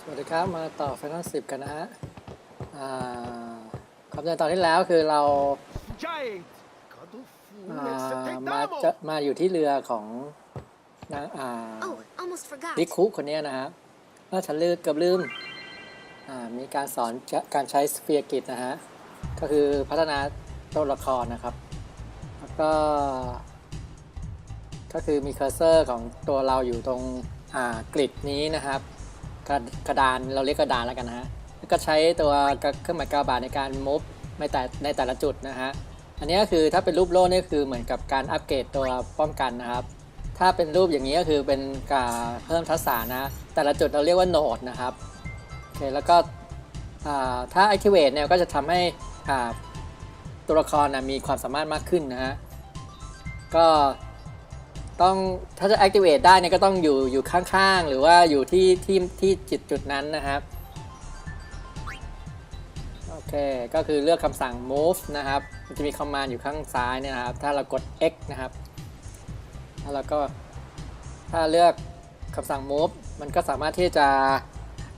สวัสดีครับ มาต่อ Final 10 กันนะฮะอ่าความจริงตอนที่แล้วคือเรา Giant! อ่ามาจะมาอยู่ที่เรือของนางอ่า Oh, almost forgot. ลิคุคนเนี้ยนะฮะน่าฉันลืมเกือบลืมอ่ามีการสอนจะการใช้สเฟียร์กิจนะฮะ ก็คือพัฒนาตัวละครนะครับ แล้วก็ ก็คือมีเคอร์เซอร์ของตัวเราอยู่ตรงอ่ากริดนี้นะครับ กระกระดานเราเรียกกระดานแล้วกันนะฮะแล้วก็ใช้ตัวเครื่องหมายกาบาทในการมุฟในแต่ในแต่ละจุดนะฮะอันนี้ก็คือถ้าเป็นรูปโล่นี่คือเหมือนกับการอัปเกรดตัวป้องกันนะครับ ถ้าเป็นรูปอย่างนี้ก็คือเป็นการเพิ่มทักษะนะ แต่ละจุดเราเรียกว่าโหนดนะครับโอเคแล้วก็ถ้า activate เนี่ยก็จะทำให้ตัวละครนะมีความสามารถมากขึ้นนะฮะก็ ต้องถ้าจะ activate ได้เนี่ยก็ต้องอยู่อยู่ข้างๆ หรือว่าอยู่ที่ที่ที่จุดจุดนั้นนะครับโอเคก็คือเลือกคำสั่ง move นะครับมันจะมีคอมมานด์อยู่ข้างซ้ายเนี่ยนะครับ ถ้าเรากด X นะครับแล้วเราก็ถ้าเลือกคำสั่ง move มันก็สามารถที่จะ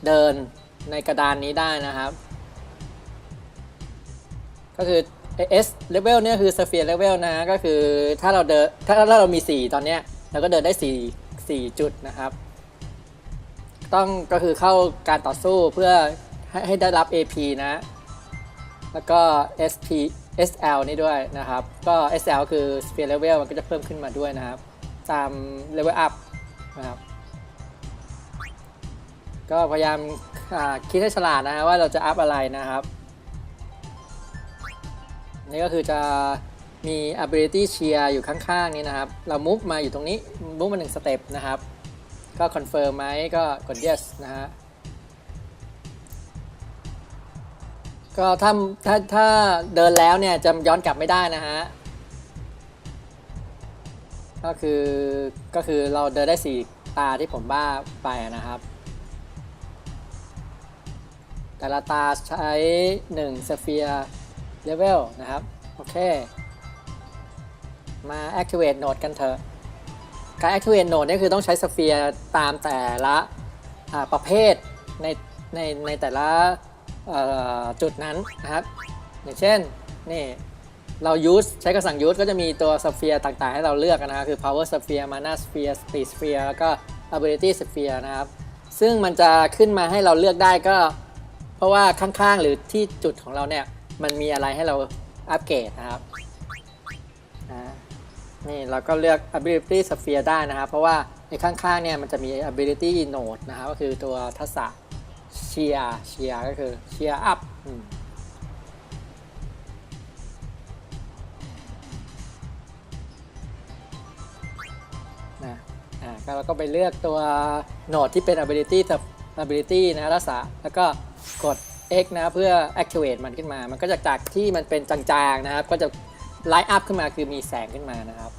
เดินในกระดานนี้ได้นะครับ ก็คือ S level เนี่ยคือ sphere level นะ ก็คือถ้าเราเดินถ้าถ้าเรามี 4 ตอนเนี้ยเราก็เดินได้ 4 4 จุดนะครับ ต้องก็คือเข้าการต่อสู้เพื่อให้ให้ได้รับ AP นะ แล้วก็ SP SL นี่ด้วยนะครับ ก็ SL คือ sphere level มันก็จะเพิ่มขึ้นมาด้วยนะครับ ตาม level up นะครับ ก็พยายามคิดให้ฉลาดนะว่าเราจะอัพอะไรนะครับ นี่ก็คือจะมี ability share อยู่ข้างๆ นี้นะครับ เรา move มาอยู่ตรงนี้ move มาหนึ่งสเต็ปนะครับ ก็ confirm ไหมก็กด yes นะฮะ ก็ถ้าถ้าถ้าเดินแล้วเนี่ย จะย้อนกลับไม่ได้นะฮะ ก็คือ ก็คือเราเดินได้สี่ตาที่ผมบ้าไปนะครับ แต่ละตาใช้1 sphere level นะครับ โอเค มา activate node กันเถอะ การ activate node นี่คือต้องใช้ sphere ตามแต่ละประเภทในในในแต่ละจุดนั้นนะครับ อย่างเช่น นี่เรา use ใช้คำสั่ง use ก็จะมีตัว sphere ต่างๆ ให้เราเลือกนะครับ คือ power sphere mana sphere speed sphere แล้วก็ ability sphere นะครับ ซึ่งมันจะขึ้นมาให้เราเลือกได้ก็ เพราะว่าข้างๆ หรือที่จุดของเราเนี่ย มันมีอะไรให้เราอัปเกรดนะครับนี่เราก็เลือก ability sphere ได้นะครับ เพราะว่าในข้างๆเนี่ยมันจะมี ability node นะครับ ก็คือตัวทักษะ cheer cheer ก็คือ cheer up อืมนะอ่าก็เราก็ไปเลือกตัวโหนดที่เป็น ability กับ ability นะรักษาแล้วก็กด X นะเพื่อ activate มันขึ้นมา มันก็จะจากที่มันเป็นจางๆนะครับ ก็จะ light up ขึ้นมาคือมีแสงขึ้นมานะครับ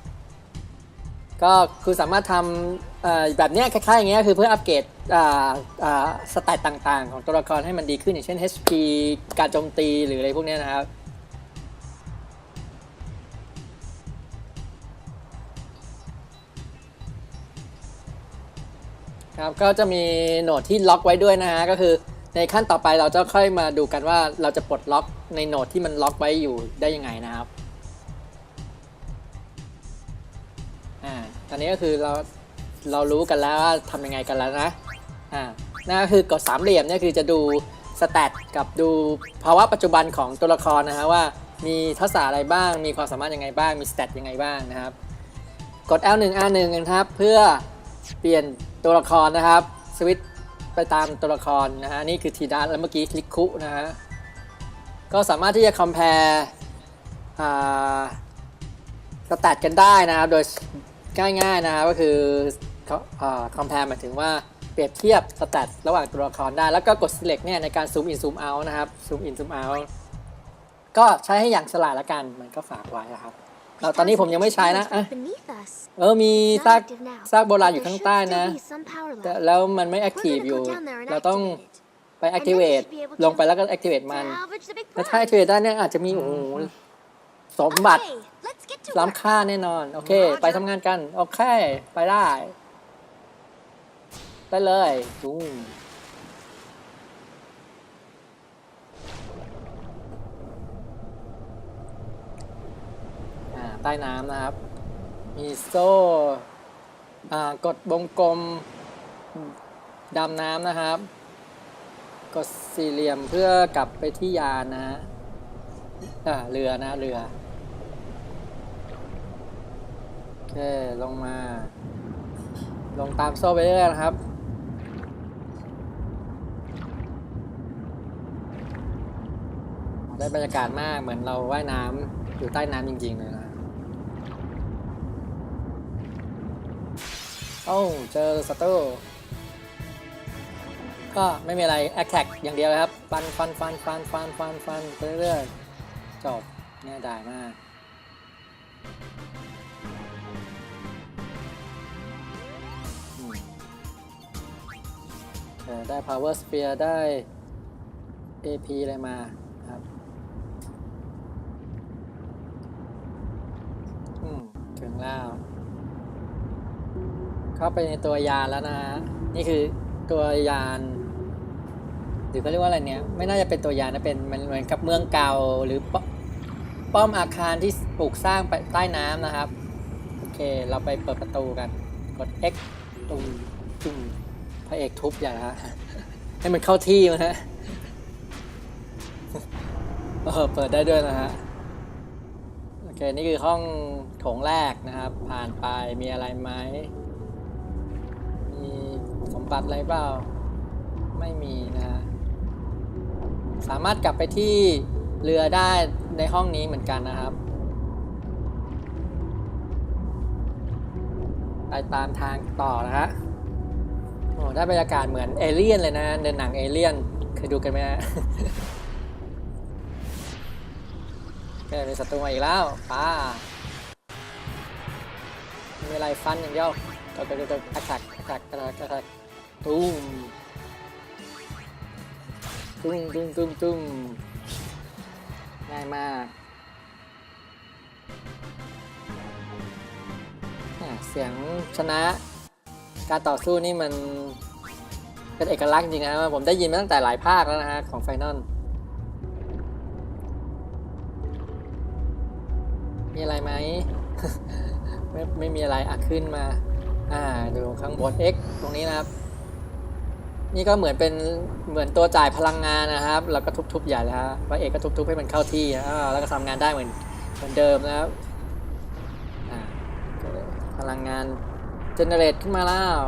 ก็คือสามารถทำแบบเนี้ยคล้ายๆอย่างเงี้ยคือเพื่ออัปเกรดสแตตต่างๆ ของตัวละครให้มันดีขึ้นอย่างเช่น HP การโจมตีหรืออะไรพวกเนี้ยนะครับครับก็จะมีโหนดที่ล็อกไว้ด้วยนะฮะก็คือ ในขั้นต่อไปเราจะค่อยมาดูกันว่าเราจะปลดล็อกในโหนดที่มันล็อกไว้อยู่ได้ยังไงนะครับอ่าตอนนี้ก็คือเราเรารู้กันแล้วว่าทำยังไงกันแล้วนะอ่านั่นก็คือกดสามเหลี่ยมเนี่ยคือจะดูสแตทกับดูภาวะปัจจุบันของตัวละครนะฮะว่ามีทักษะอะไรบ้าง มีความสามารถยังไงบ้าง มีสแตทยังไงบ้างนะครับ กด L1 R1 นะครับ เพื่อเปลี่ยนตัวละครนะครับสวิต ไปตามตัวละครนะฮะนี่คือทีดัสแล้วเมื่อกี้คลิกคุนะฮะก็สามารถที่จะ compare สแตทกันได้นะครับโดยง่ายๆนะครับก็คือคอมเพลหมายถึงว่าเปรียบเทียบสแตทระหว่างตัวละครได้ แล้วก็กด select เนี่ยในการ zoom in zoom out นะครับ zoom in zoom out ก็ใช้ให้อย่างฉลาดละกันมันก็ฝากไว้นะครับ เราตอนนี้ผมยังไม่ใช้นะอะ Beneath us. เออมี Not ซาก active now. ซากโบราณ But อยู่ there ข้าง should ใต้ still นะ be some power แต่ left. แล้วมันไม่ We're active gonna อยู่ go down there and เราต้อง activate it. ไป activate ลงไปแล้วก็ activate มัน Salvage the big แล้วถ้า prize. activate ได้เนี่ยอาจจะมีโอ้โหสมบัติ Okay, let's get to ล้ำ work. ค่าแน่นอน โอเค Roger ไปทำงานกัน โอเค ไปได้ ไปเลยตุ้ม ใต้น้ำนะครับ มีโซ่กดวงกลมดำน้ำนะครับ กดสี่เหลี่ยมเพื่อกลับไปที่ยานนะฮะเรือนะเรือโอเคลงมา ลงตามโซ่ไปเรื่อยนะครับได้บรรยากาศมากเหมือนเราว่ายน้ำอยู่ใต้น้ำจริงๆเลยนะ โอ้าเจอสตูก็ไม่มีอะไรแอคแท็กอย่างเดียวเลยครับ ฟันฟันฟันฟันฟันฟันฟันไปเรื่อยๆจบง่ายดายมากได้ power sphere ได้ AP อะไรมาครับ อืม ถึงแล้ว เข้าไปในตัวยานแล้วนะฮะนี่คือตัวยานหรือเขาเรียกว่าอะไรเนี่ยไม่น่าจะเป็นตัวยานนะเป็นมันเหมือนกับเมืองเก่าหรือป้อป้อมอาคารที่ปลูกสร้างไปใต้น้ำนะครับ โอเค เราไปเปิดประตูกัน กด X ตุ้มตุ้มพระเอกทุบอย่างฮะให้มันเข้าที่มันฮะเออเปิดได้ด้วยนะฮะ โอเค นี่คือห้องโถงแรกนะครับ ผ่านไปมีอะไรไหม บัติอะไรเปล่า ไม่มีนะ สามารถกลับไปที่เรือได้ในห้องนี้เหมือนกันนะครับไปตามทางต่อนะฮะโอ้ได้บรรยากาศเหมือนเอเลี่ยนเลยนะในหนังเอเลี่ยนเคยดูกันไหมฮะแค่มีศัตรูมาอีกแล้วป้าไม่มีอะไรฟันอย่างเดียวก็ก็ก็อักขักอักขักกระดักกระดัก ตุ้มตุ้มตุ้มตุ้มตุ้มง่ายมากเสียงชนะ การต่อสู้นี่มันเป็นเอกลักษณ์จริงนะผมได้ยินมาตั้งแต่หลายภาคแล้วนะฮะ ของไฟนอลมีอะไรไหม ไม่ไม่มีอะไรอะขึ้นมา อ่า ดูข้างบน X ตรงนี้นะครับ นี่ก็เหมือนเป็นเหมือนตัวจ่ายพลังงานนะครับ แล้วก็ทุบๆใหญ่แล้วฮะพระเอกก็ทุบๆให้มันเข้าที่แล้วก็ทำงานได้เหมือนเหมือนเดิมนะครับพลังงานเจเนเรตขึ้นมาแล้ว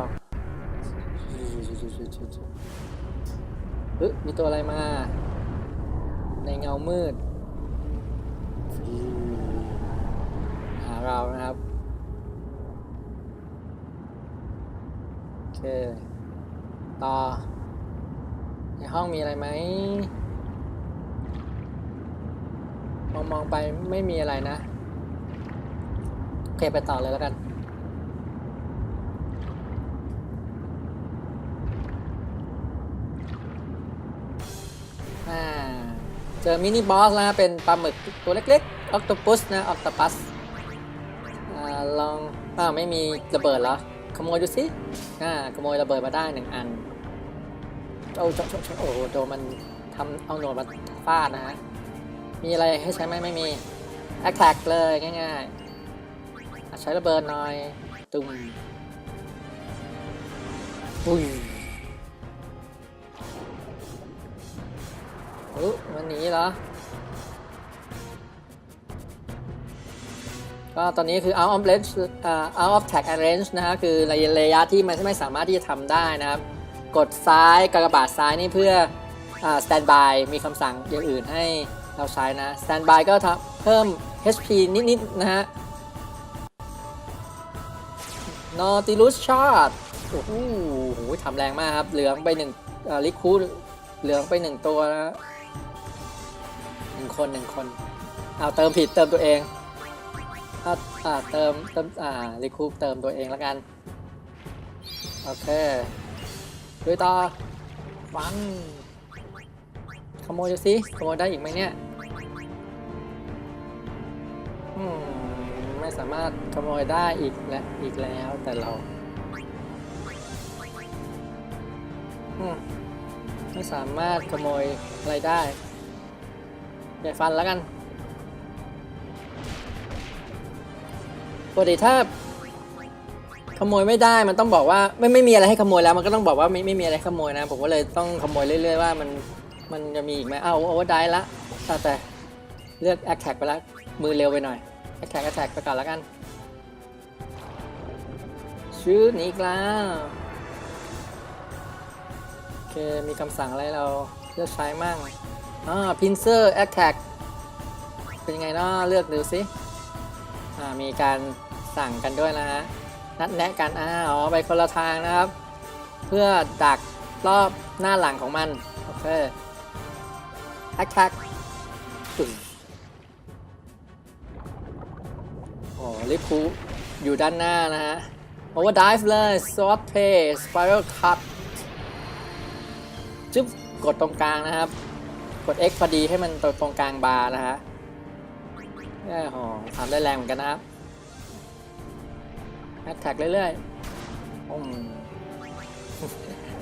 เฮ้ยมีตัวอะไรมา ในเงามืดหาเรานะครับ โอเค ต่อ ในห้องมีอะไรไหม มองมองไปไม่มีอะไรนะ โอเค ไปต่อเลยแล้วกันอ่าเจอมินิบอสแล้วนะเป็นปลาหมึกตัวเล็กๆออ t ตปัสนะออ t ตปัสอ่าลองอ้าวไม่มีระเบิดเหรอขโมยดูสิอ่าขโมยระเบิดมาได้หนึ่งอัน โอ้โจโจโจโอ้โหโดนมันทำเอาหนวดมาฟาดนะฮะ มีอะไรให้ใช้ไหมไม่มีแอคแท็กเลยง่ายๆใช้ระเบิดหน่อยตุ้มอุ้ยอุ๊ยมันหนีเหรอ ก็ตอนนี้คือ out of range อ่า out of tag range นะฮะคือระยะที่มันไม่สามารถที่จะทำได้นะครับ กดซ้ายกากบาทซ้ายนี่เพื่ออ standby มีคำสั่งอย่างอื่นให้เราใช้นะ standby ก็เพิ่ม HP นิด ๆ นะฮะ Nautilus Shot โอ้โหทำแรงมากครับ เหลืองไปหนึ่งลิคูดเหลืองไปหนึ่งตัวนะหนึ่งคนหนึ่งคนเอาเติมผิดเติมตัวเองอ่าอาเติมเติมอ่ารีคูเติมตัวเองแล้วกัน โอเค ดูต่อฟันขโมยดูสิขโมยได้อีกไหมเนี่ยไม่สามารถขโมยได้อีกและอีกแล้วแต่เราไม่สามารถขโมยอะไรได้ใหญ่ฟันแล้วกันปกติถ้า ขโมยไม่ได้มันต้องบอกว่าไม่ไม่มีอะไรให้ขโมยแล้ว มันก็ต้องบอกว่าไม่ไม่มีอะไรขโมยนะ ผมก็เลยต้องขโมยเรื่อยๆว่ามันมันจะมีอีกไหมอ้าวโอเวอร์ไดละแต่แต่เลือกแอคแท็กไปแล้วมือเร็วไปหน่อยแอคแท็กแอคแท็กไปก่อนแล้วกันชื่อหนี้อีกแล้วโอเคมีคำสั่งอะไรเราเลือกใช้มั่งอ่าพินเซอร์แอคแท็กเป็นยังไงเนาะเลือกดูสิอ่ามีการสั่งกันด้วยนะฮะ นัดแนะกันอ่าอ๋อไปคนละทางนะครับ เพื่อดักรอบหน้าหลังของมันโอเคแอคแท็กตึ้งโอ้ลิฟูอยู่ด้านหน้านะฮะโอเวอร์ดิฟเลยซอสเพย์สไปรัลคัตจึ๊บกดตรงกลางนะครับ กด X พอดีให้มันตรงกลางบาร์นะฮะโอ้โหทำได้แรงเหมือนกันนะครับ แอตแท็กเรื่อยๆอืม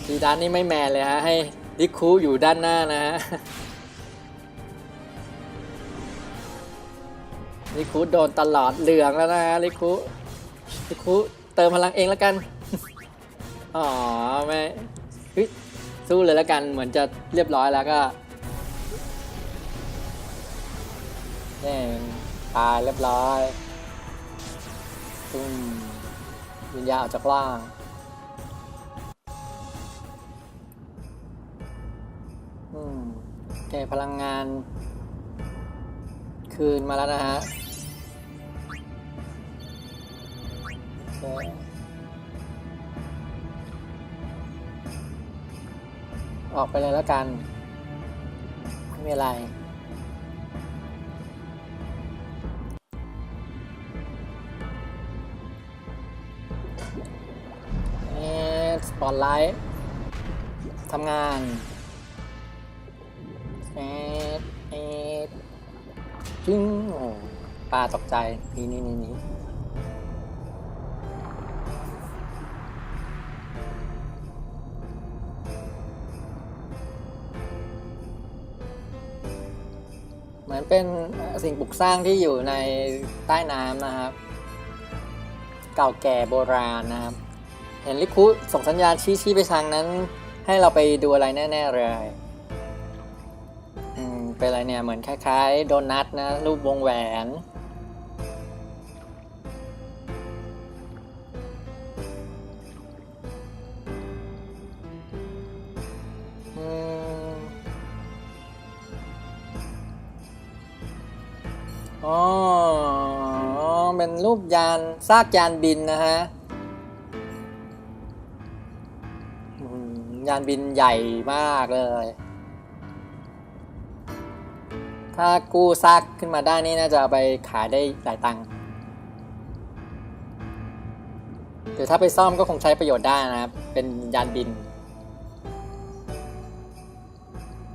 ดีด้านนี้ไม่แมนเลยฮะ ให้ดิคูอยู่ด้านหน้านะฮะลิคูโดนตลอดเหลืองแล้วนะฮะลิคูลิคูเติมพลังเองแล้วกัน อ๋อไม่ฮ้ยสู้เลยแล้วกันเหมือนจะเรียบร้อยแล้วก็นี่ตายเรียบร้อยตุ้ม วิญญาณออกจากล่าง อืมโอเคพลังงาน คืนมาแล้วนะฮะโอเคออกไปเลยแล้วกัน ไม่มีอะไร ปอตไลท์ทำงานเอ๊ะเอ๊ะจึ้งโอ้ปลาตกใจ นี่นี่นี่นี่เหมือนเป็นสิ่งปลูกสร้างที่อยู่ในใต้น้ำนะครับ เก่าแก่โบราณนะครับ เห็นลิคุส่งสัญญาณชี้ชี้ไปทางนั้น ให้เราไปดูอะไรแน่ ๆ เลย อืม เป็นอะไรเนี่ย เหมือนคล้ายๆ โดนัทนะ รูปวงแหวน อืม อ๋อ เป็นรูปยาน ซากยานบินนะฮะ ยานบินใหญ่มากเลย ถ้ากู้ซากขึ้นมาได้นี่น่าจะไปขายได้หลายตังค์หรือถ้าไปซ่อมก็คงใช้ประโยชน์ได้นะครับ เป็นยานบิน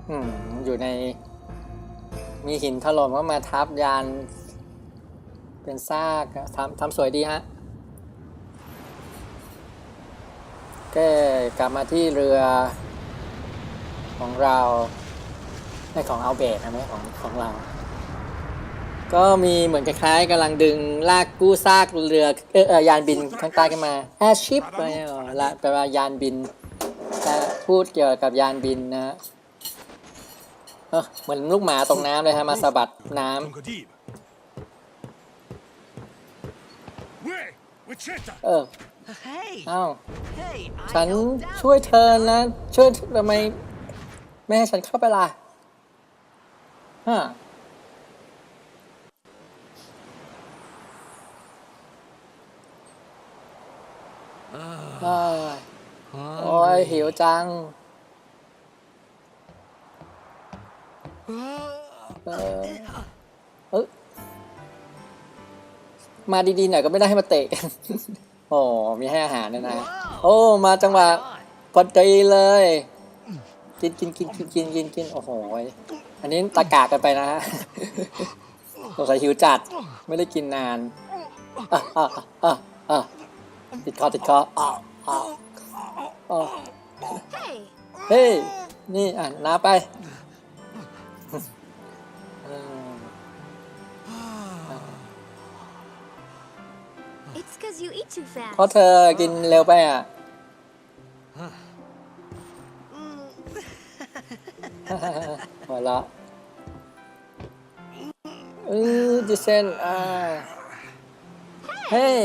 อืม อยู่ใน มีหินถล่มก็มาทับยาน เป็นซากทำทำสวยดีฮะ ก็กลับมาที่เรือของเราไม่ของเอาเบตนะไม่ของของเรา ก็มีเหมือนคล้ายๆกำลังดึงลากกู้ซากเรือเออเออยานบินข้างใต้กันมา airship อะไรเหรอละแปลว่ายานบินแต่พูดเกี่ยวกับยานบินนะฮะเออเหมือนลูกหมาตรงน้ำเลยฮะมาสะบัดน้ Con Godib. Where? Wichita. ำเออ Hey! อ้าว Hey! I ฉัน helped out ช่วยเธอนะ ช่วยทำไมไม่ให้ฉันเข้าไปล่ะฮะเอ้ยโอ้ยหิวจังเออเอยมาดีๆหน่อยก็ไม่ได้ให้มาเตะกัน โอ้มีให้อาหารด้วยนะ โอ้ มาจังหวะพอดีเลย กินกินกินกินกินกินกินโอ้โหอันนี้ตะกากกันไปนะฮะสงสัยหิวจัดไม่ได้กินนานติดคอติดคออะอะอะ Hey, เฮ้ยนี่อะน้าไป you eat too fast. เพราะเธอกินเร็วไปอะ หัวเราะอือดิเซนอ่าเฮ้ย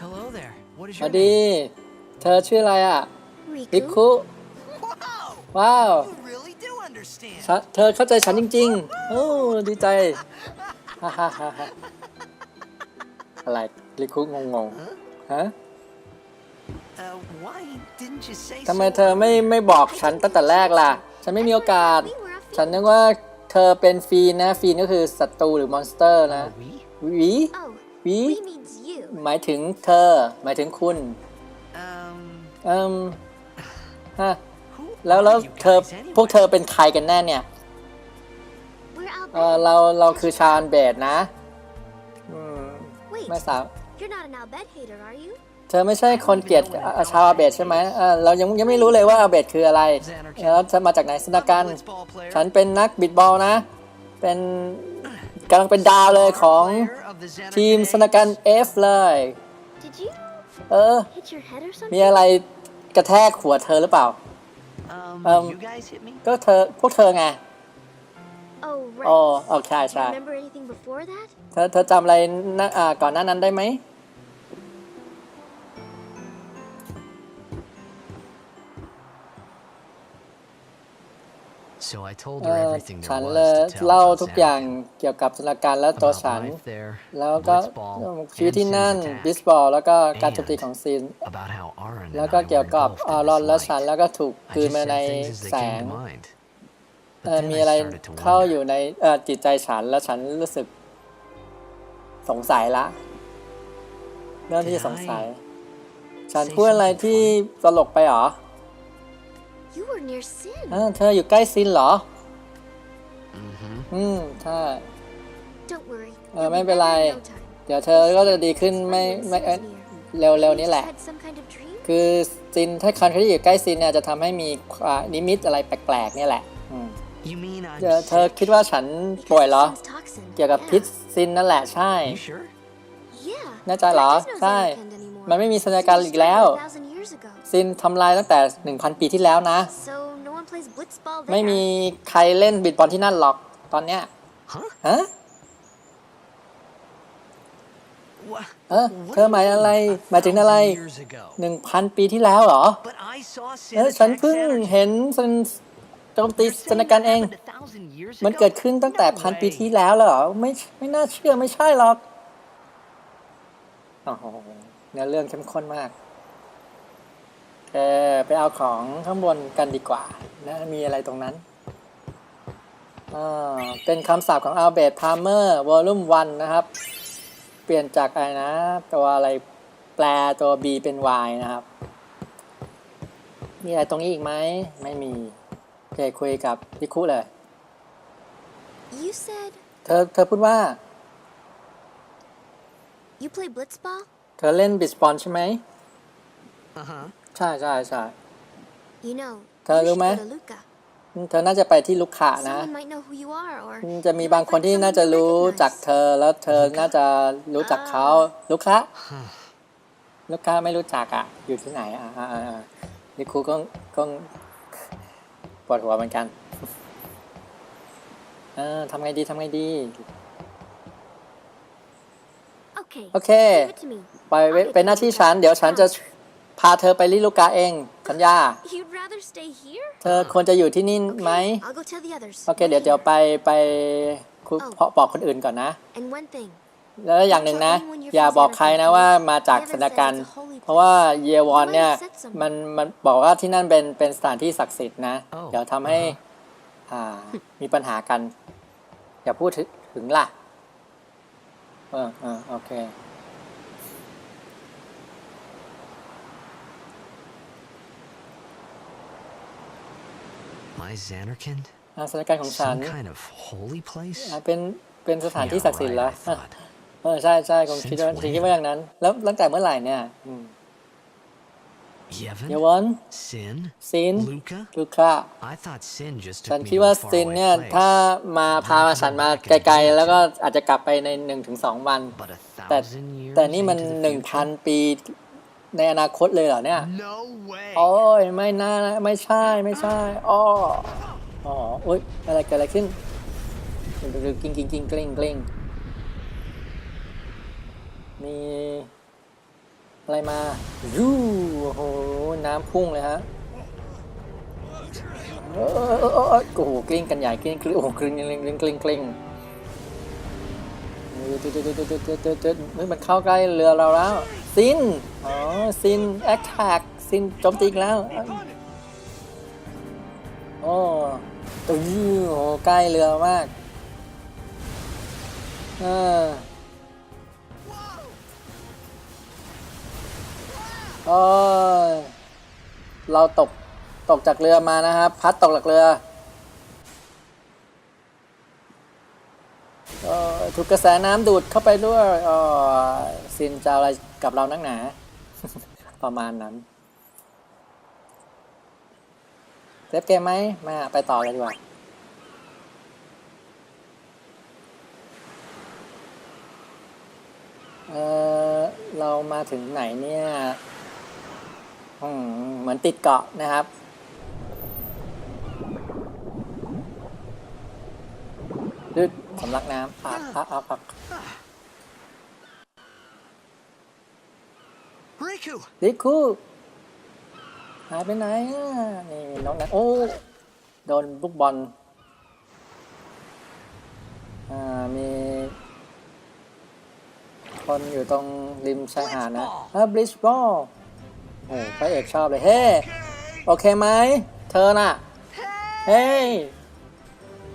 Hello there. What is สวั your สดี เธอชื่ออะไรอะ ริ Riku? คุ Wow! ว้าว You really do understand. ฉันเธอเข้าใจฉันจริงๆ โอ้ ดีใจฮ่าฮ่าฮ่าฮ่า อะไรริคุงงงๆฮะ Uh, why didn't you say ทำไม so เธอไม่ไม่บอกฉันตั้งแต่แรกล่ะ ฉันไม่มีโอกาส ฉันนึกว่าเธอเป็นฟีนนะ ฟีนก็คือศัตรูหรือมอนสเตอร์นะ We? หวี Oh, หวี we means you. หมายถึงเธอ หมายถึงคุณ Um, เอืมฮะ who แล้วแล้ว are you เธอ guys พวก anyway? เธอเป็นใครกันแน่เนี่ย We're เออ Albed. เราเราคือชาญเบดนะอืม Wait, ไม่สาว you're not an Albed hater, are you? เธอไม่ใช่คนเกลียดอะชาวอาเบดใช่ไหมเออเรายังยังไม่รู้เลยว่าอาเบดคืออะไรแล้วเธอมาจากไหนสนาการ Blitzball player. ฉันเป็นนักบิดบอลนะ เป็นกำลังเป็นดาวเลยของ Player of the Xanarkand ทีมสนาการ F เลย Did you เออ hit your head or มี something? อะไรกระแทกหัวเธอหรือเปล่า Um, Um, you guys hit me? ก็เธอพวกเธอไง Oh, โอ้ right. โอเคใช่ใช่ Remember anything before that? เธอเธอจำอะไรนะอ่าก่อนหน้านั้นได้ไหม So I told เอ her อ everything ฉั there นเลย was to tell เล่า about ทุกอย่าง Xanarkand. เกี่ยวกับสถานการณ์และตัว About ฉัน life there, แล้วก็ Blitzball, ชีวิตที่ and นั่น Sin's attack. บิสบอล แล้วก็การโจมตีของซีน About how Aaron and แล้วก็ I เกี่ยว were กับ engulfed อาร in อน this และฉัน light. แล้วก็ถูก I กลืน just มา said ใน things as แส they ง came to mind. เอ But อ then มี I อะไร started to เข้า wonder. อยู่ในเออจิตใจฉันแล้วฉันรู้สึกสงสัยละเริ่มที่จะสงสัย ฉันพูดอะไรที่ตลกไปเหรอ You were near Sin. เออเธออยู่ใกล้ซินเหรอ Mm-hmm. อืมใช่ Don't worry. Ờ, You'll be mấy bên better này. in no time. เดี๋ยวเธอก็จะดีขึ้นไม่ไม่เอ้ยเร็วเร็วๆนี้แหละ You just had some kind of dream? คือซินถ้าคันที่อยู่ใกล้ซินเนี่ยจะทำให้มีอ่านิมิตอะไรแปลกๆเนี่ยแหละ เดี๋ยว I'm เธอ sick? คิดว่าฉันป่วยเหรอ Sin's toxin. เกี่ยวกับ Yeah. พิษซินนั่นแหละใช่ You sure? Yeah. แน่ใจเหรอ There is no ใช่ Xanarkand anymore. มันไม่มีสัญญา Sin การ was อีกแล้ว started a thousand years ago. ซินทำลายตั้งแต่ 1,000 ปีที่แล้วนะ So no one plays blitzball there. ไม่มีใครเล่นบิดบอลที่นั่นหรอกตอนเนี้ย Huh? ฮะ What? เออเธอหมายอะไรหมายถึงอะไร Years ago. 1,000ปีที่แล้วเหรอ But I saw Sin เออฉัน attack เพิ่ง Xanarkand. เห็นซิน โจมตีสถานการณ์เอง มันเกิดขึ้นตั้งแต่พันปีที่แล้วแล้วเหรอ ไม่ไม่น่าเชื่อไม่ใช่หรอกโอ้โหเนื้อเรื่องเข้มข้นมากแกไปเอาของข้างบนกันดีกว่า นะมีอะไรตรงนั้นอ่าเป็นคำศัพท์ของ Albert Palmer Volume 1นะครับ เปลี่ยนจากอะไรนะ ตัวอะไรแปลตัว B เป็น Y นะครับ มีอะไรตรงนี้อีกไหม ไม่มี เคคุยกับพิคุเลย You said เธอเธอพูดว่า you play blitzball? เธอเล่นบิสบอลใช่ไหม Uh-huh. ใช่ใช่ใช่ You know, Thơ you luôn should má. go to Luca. เธอน่าจะไปที่ลูกค้านะ Someone might know who you are, or จะมีบางคนที่น่าจะรู้จักเธอแล้วเธอน่าจะรู้จักเขาลูกค้าลูกค้าไม่รู้จักอะ อยู่ที่ไหนอะอ่าอ่าอ่านี่ครูก็ก็ ปวดหัวเหมือนกันเออทำไงดีทำไงดี okay. โอเค Leave it to me. ไปเวเป็นหน้าที่ฉัน เดี๋ยวฉันจะพาเธอไปลิลูกาเอง สัญญา You'd rather stay here? เธอควรจะอยู่ที่นี่ไหม Okay, I'll go tell the others. โอเค เดี๋ยวเดี๋ยวไปไปคุยเอ้าเพาะบอกคนอื่นก่อนนะ And one thing, แล้วอย่างหนึ่งนะ อย่าบอกใครนะว่ามาจากสถานการณ์ เพราะว่าเยวอนเนี่ยมันมันบอกว่าที่นั่นเป็นเป็นสถานที่ศักดิ์สิทธิ์นะ เดี๋ยวทำให้อ่ามีปัญหากัน อย่าพูดถึงถึงล่ะเออเออโอเค My Xanarkand? อ่าสถานการณ์ของฉัน Some kind of holy place? อ่าเป็นเป็นสถานที่ Yeah, ศักดิ์สิทธิ์ right, แล้ว I thought. เออใช่ใช่คงคิดว่า Since คิดว่าอย่างนั้น แล้วตั้งแต่เมื่อไหร่เนี่ยอืม Yevon? เยวัน Sin? ซิน Luca? ลูค่า I thought Sin just ฉัน took me คิด to ว่า a ซิน faraway เนี่ย place. ถ้ามาพาฉันมาไกลๆ แล้วก็อาจจะกลับไปใน1-2วัน But a แต่ thousand years แต่นี่มัน into the future? 1,000ปีในอนาคตเลยเหรอเนี่ย No way. โอ้ยไม่น่านะไม่ใช่ไม่ใช่อ้ออ๋ออุ้ยอะไรเกิดอะไรขึ้นกิ้งกิ้งกิ้งกลิ้งกลิ้ง มีอะไรมายูโอ้โห น้ำพุ่งเลยฮะเออเออเออโอ้โหกลิ้งกันใหญ่กลิ้งกลิ้งโอ้โหกลิ้งกลิ้งกลิ้งกลิ้งกลิ้งตึ๊ดตึ๊ดตึ๊ดตึ๊ดตึ๊ดตึ๊ดตึ๊ดเฮ้ยมันเข้าใกล้เรือเราแล้วซินอ๋อซินแอคแท็กซินโจมตีอีกแล้วโอ้ตัวยื้อโอ้ใกล้เรือมากเออ โอ้ยเราตกตกจากเรือมานะครับ พัดตกจากเรือเอ่อถูกกระแสน้ำดูดเข้าไปด้วยอ๋อซินจะเอาอะไรกับเรานักหนา ประมาณนั้นเซฟเกมไหมมาไปต่อกันดีกว่าเออเรามาถึงไหนเนี่ย เหมือนติดเกาะนะครับ ดึกสำลักน้ำอักอักอักอัก Riku! ดิคูหายไปไหนอะนี่น้องนัทโอ้ โดนลูกบอล อ่า มี คนอยู่ตรงริมชายหาดนะอ่าบลิชบอล อ้พระเอกชอบเลย เฮ้ โอเคไหม เธอน่ะ เฮ้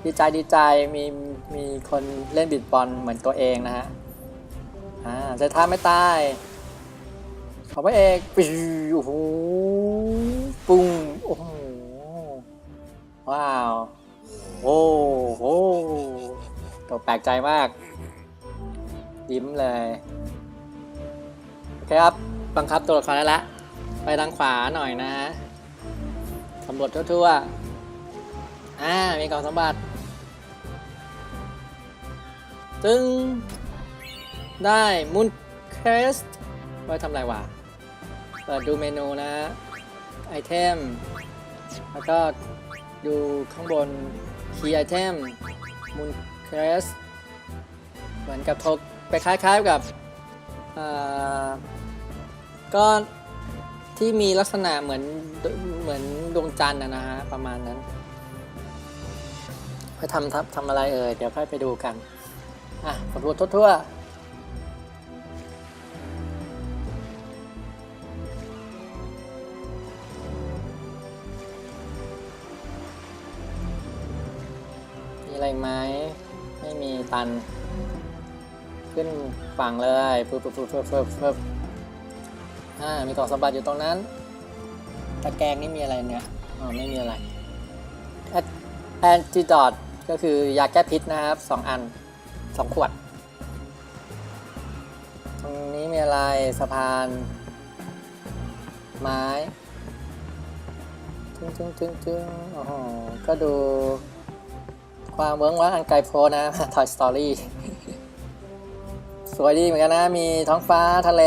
ดีใจดีใจมีมีคนเล่นบิดบอลเหมือนตัวเองนะฮะ อ่าจะท้าไม่ตาย ขอพระเอกปิวโอ้โหปุ้งโอ้โห ว้าว โอ้โหตัวแปลกใจมาก ยิ้มเลย โอเคครับ บังคับตัวละครได้ละ ไปทางขวาหน่อยนะสำรวจทั่วๆ อ่า มีกล่องสมบัติจึงได้มุนเคสไว้ทำไรวะ เปิดดูเมนูนะ ไอเทม แล้วก็ดูข้างบน Key Item มุนเคสเหมือนกับทกไปคล้ายๆกับอ่าก็ ที่มีลักษณะเหมือนเหมือนดวงจันทร์นะฮะประมาณนั้นไปทำทำทำอะไรเอ่ยเดี๋ยวค่อยไปดูกันอะสำรวจทั่วๆมีอะไรไหมไม่มีตัน ขึ้นฝั่งเลยปึ๊บปึ๊บปึ๊บปึ๊บปึ๊บปึ๊บ อ่ามีกล่องสมบัติอยู่ตรงนั้น ตะแกรงนี่มีอะไรเนี่ยอ๋อไม่มีอะไรแอนติดอดก็คือยาแก้พิษนะครับสองอันสองขวด ตรงนี้มีอะไรสะพาน ไม้ทึงทึงทึงทึงโอ้โหก็ดูความเวิ้งว้างอันไกลโพ้นนะ Toy Story สวยดีเหมือนกันนะ มีท้องฟ้าทะเล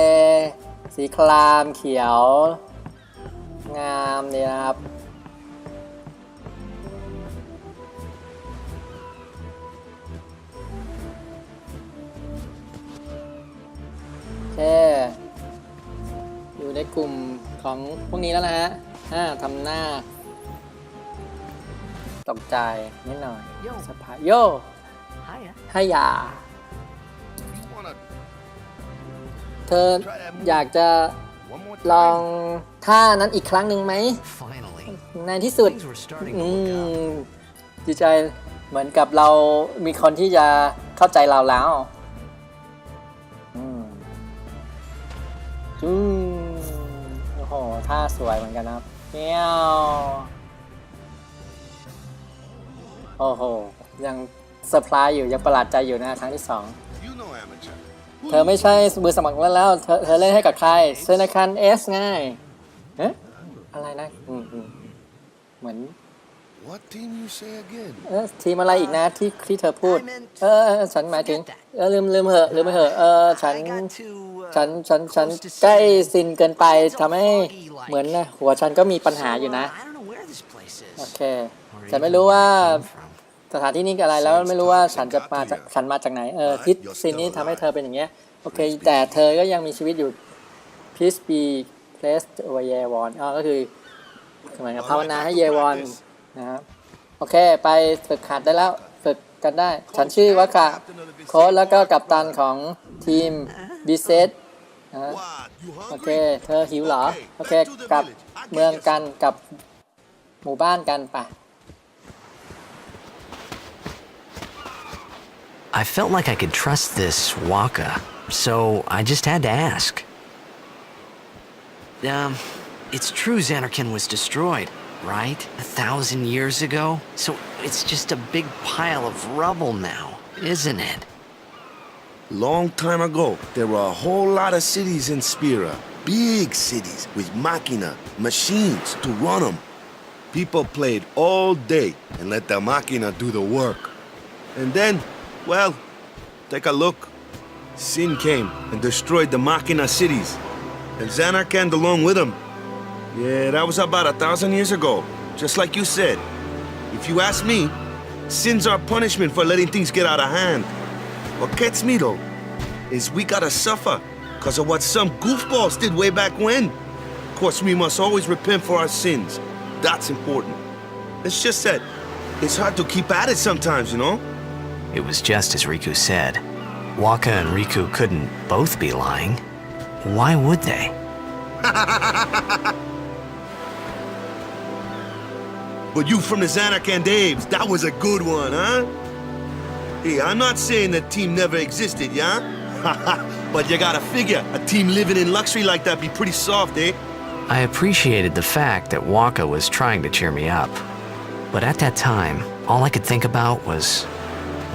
สีครามเขียว งามดีนะครับ โอเค อยู่ในกลุ่มของพวกนี้แล้วนะฮะอ่าทำหน้า ตกใจนิดหน่อยโยสภาโย Hiya. ให้ยา เธออยากจะ one more ลอง time? ท่านั้นอีกครั้งหนึ่งไหม Finally. ในที่สุด Things were starting อื to look up. มดีใจเหมือนกับเรามีคนที่จะเข้าใจเราแล้วอืมจุ้งโอ้โห ท่าสวยเหมือนกันนะครับเนี้ยวโอ้โห ยังเซอร์ไพรส์อยู่ ยังประหลาดใจอยู่นะครั้งที่สอง You know amateur. เธอไม่ใช่มือสมัครเล่นแล้วเธอเธอเล่นให้กับใครเซนาคันเอสง่ายเอ๊ะอะไรนะอืมอืมเหมือน What team you say again? เออทีมอะไรอีกนะที่ที่เธอพูด I meant เออเออฉันหมายถึง forget that. เออลืมลืมเหอะลืมไปเหอะเออฉัน I got too, uh, ฉันฉันฉัน close to ใกล้ sin. ซินเกินไป It's all ทำให้ foggy like. เหมือนนะหัวฉันก็มีปัญหา So, อยู่นะ uh, I don't know where this place is. โอเค or ฉันไม่ even รู้ where ว่า I came from. สถานที่นี้อะไรแล้วไม่รู้ว่าฉันจะมาจากฉันมาจากไหนเออทิศซินนี้ทำให้เธอเป็นอย่างเงี้ยโอเค แต่เธอก็ยังมีชีวิตอยู่ peace be placed over เยวอนอ๋อก็คือเหมือนกับภาวนาให้เยวอนนะครับโอเค ไปฝึกหัดได้แล้วฝึกกันได้ ฉันชื่อวัคคะโค้ชแล้วก็กัปตันของทีมบีเซตนะฮะ What? You โอ hungry? เค เธอหิวเหรอ โอเค let's do the กลับ village. I can เมือง get กัน some. กับหมู่บ้านกันไป I felt like I could trust this Waka, so I just had to ask. Um, it's true Xanarkin was destroyed, right? A thousand years ago? So it's just a big pile of rubble now, isn't it? Long time ago, there were a whole lot of cities in Spira. Big cities with machina, machines to run them. People played all day and let the machina do the work. And then, well, take a look. Sin came and destroyed the machina cities. And Xanarkand along with him. Yeah, that was about a thousand years ago. Just like you said. If you ask me, sin's our punishment for letting things get out of hand. What gets me though is we gotta suffer because of what some goofballs did way back when. Of course, we must always repent for our sins. That's important. It's just that it's hard to keep at it sometimes, you know? It was just as Riku said. Waka and Riku couldn't both be lying. Why would they? But you from the Xanac and Daves, that was a good one, huh? Hey, I'm not saying that team never existed, yeah? but you gotta figure, a team living in luxury like that be pretty soft, eh? I appreciated the fact that Waka was trying to cheer me up. But at that time, all I could think about was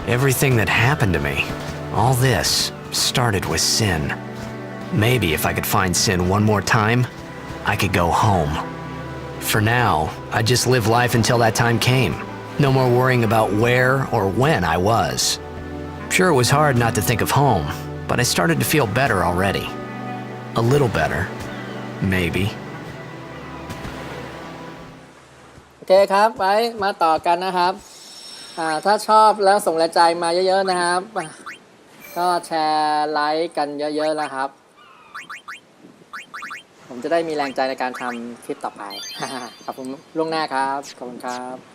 everything that happened to me. All this started with Sin. Maybe if I could find Sin one more time, I could go home. For now, I just live life until that time came. No more worrying about where or when I was. Sure, it was hard not to think of home, but I started to feel better already. A little better. Maybe. โอเคครับ ไว้มาต่อกันนะครับ อ่าถ้าชอบแล้วส่งแรงใจมาเยอะ ๆ นะครับ ก็แชร์ไลค์กันเยอะๆนะครับ ผมจะได้มีแรงใจในการทำคลิปต่อไปขอบคุณล่วงหน้าครับ ขอบคุณครับ